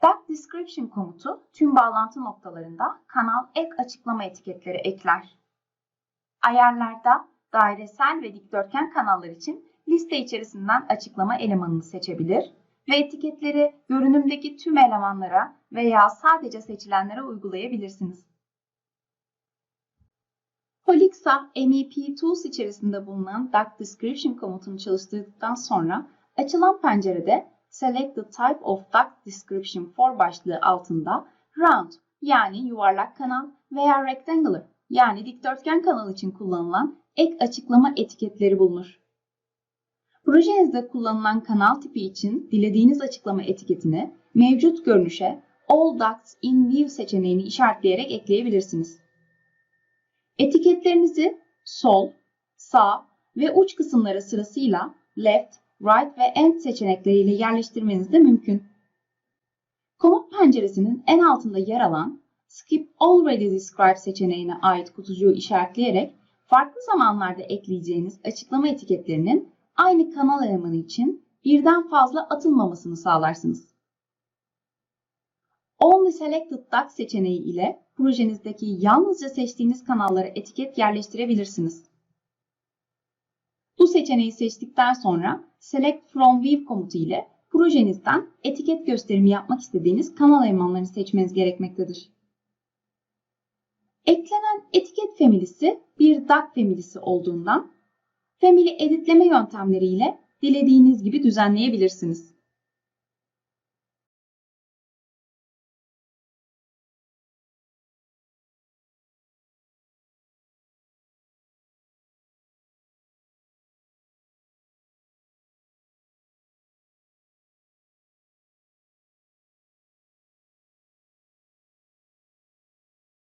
That description komutu tüm bağlantı noktalarında kanal ek açıklama etiketleri ekler. Ayarlarda dairesel ve dikdörtgen kanallar için liste içerisinden açıklama elemanını seçebilir ve etiketleri görünümdeki tüm elemanlara veya sadece seçilenlere uygulayabilirsiniz. Holixa MEP Tools içerisinde bulunan Duck Description komutunu çalıştırdıktan sonra açılan pencerede Select the Type of Duck Description for başlığı altında Round yani yuvarlak kanal veya Rectangular yani dikdörtgen kanal için kullanılan ek açıklama etiketleri bulunur. Projenizde kullanılan kanal tipi için dilediğiniz açıklama etiketini mevcut görünüşe All Ducts in View seçeneğini işaretleyerek ekleyebilirsiniz. Etiketlerinizi sol, sağ ve uç kısımları sırasıyla left, right ve end seçenekleriyle yerleştirmeniz de mümkün. Komut penceresinin en altında yer alan Skip Already Described seçeneğine ait kutucuğu işaretleyerek farklı zamanlarda ekleyeceğiniz açıklama etiketlerinin aynı kanal elemanı için birden fazla atılmamasını sağlarsınız. Only Selected Duck seçeneği ile projenizdeki yalnızca seçtiğiniz kanallara etiket yerleştirebilirsiniz. Seçeneği seçtikten sonra Select From View komutu ile projenizden etiket gösterimi yapmak istediğiniz kanal elemanlarını seçmeniz gerekmektedir. Eklenen etiket family'si bir duck family'si olduğundan family editleme yöntemleriyle dilediğiniz gibi düzenleyebilirsiniz.